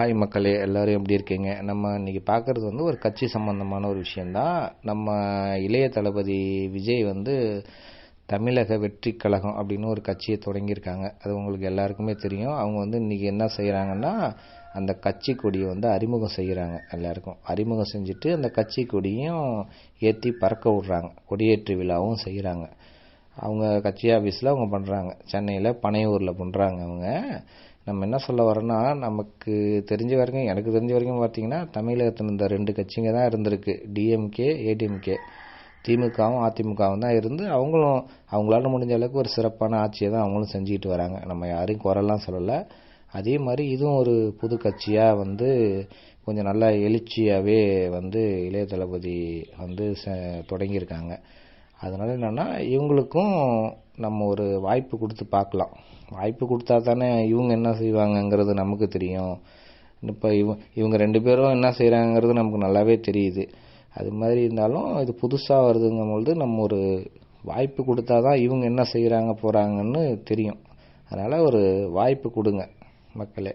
Hi மக்களே எல்லோரும் எப்படி இருக்கீங்க? நம்ம இன்றைக்கி பார்க்குறது வந்து ஒரு கட்சி சம்மந்தமான ஒரு விஷயந்தான் நம்ம இளைய தளபதி விஜய் வந்து தமிழக வெற்றி கழகம் அப்படின்னு ஒரு கட்சியை தொடங்கியிருக்காங்க. அது உங்களுக்கு எல்லாருக்குமே தெரியும். அவங்க வந்து இன்றைக்கி என்ன செய்கிறாங்கன்னா அந்த கட்சி கொடியை வந்து அறிமுகம் செய்கிறாங்க எல்லாருக்கும். அறிமுகம் செஞ்சுட்டு அந்த கட்சி கொடியும் ஏற்றி பறக்க விட்றாங்க. கொடியேற்று விழாவும் செய்கிறாங்க அவங்க கட்சி ஆஃபீஸில் அவங்க பண்ணுறாங்க சென்னையில் பனையூரில் பண்ணுறாங்க அவங்க. நம்ம என்ன சொல்ல வரோன்னா நமக்கு தெரிஞ்ச வரைக்கும் எனக்கு தெரிஞ்ச வரைக்கும் பார்த்தீங்கன்னா தமிழகத்தில் இந்த ரெண்டு கட்சிங்க தான் இருந்திருக்கு. டிஎம்கே ஏடிஎம்கே திமுகவும் அதிமுகவும் தான் இருந்து அவங்களும் அவங்களால முடிஞ்ச அளவுக்கு ஒரு சிறப்பான ஆட்சியை தான் அவங்களும் செஞ்சுக்கிட்டு வராங்க. நம்ம யாரையும் குறைலாம் சொல்லலை. அதே மாதிரி இதுவும் ஒரு புது கட்சியாக வந்து கொஞ்சம் நல்லா எழுச்சியாகவே வந்து இளைய தளபதி வந்து தொடங்கியிருக்காங்க. அதனால் என்னென்னா இவங்களுக்கும் நம்ம ஒரு வாய்ப்பு கொடுத்து பார்க்கலாம். வாய்ப்பு கொடுத்தா தானே இவங்க என்ன செய்வாங்கங்கிறது நமக்கு தெரியும். இப்போ இவ இவங்க ரெண்டு பேரும் என்ன செய்கிறாங்கிறது நமக்கு நல்லாவே தெரியுது. அது மாதிரி இருந்தாலும் இது புதுசாக வருதுங்கும் பொழுது நம்ம ஒரு வாய்ப்பு கொடுத்தா தான் இவங்க என்ன செய்கிறாங்க போகிறாங்கன்னு தெரியும். அதனால் ஒரு வாய்ப்பு கொடுங்க மக்களே.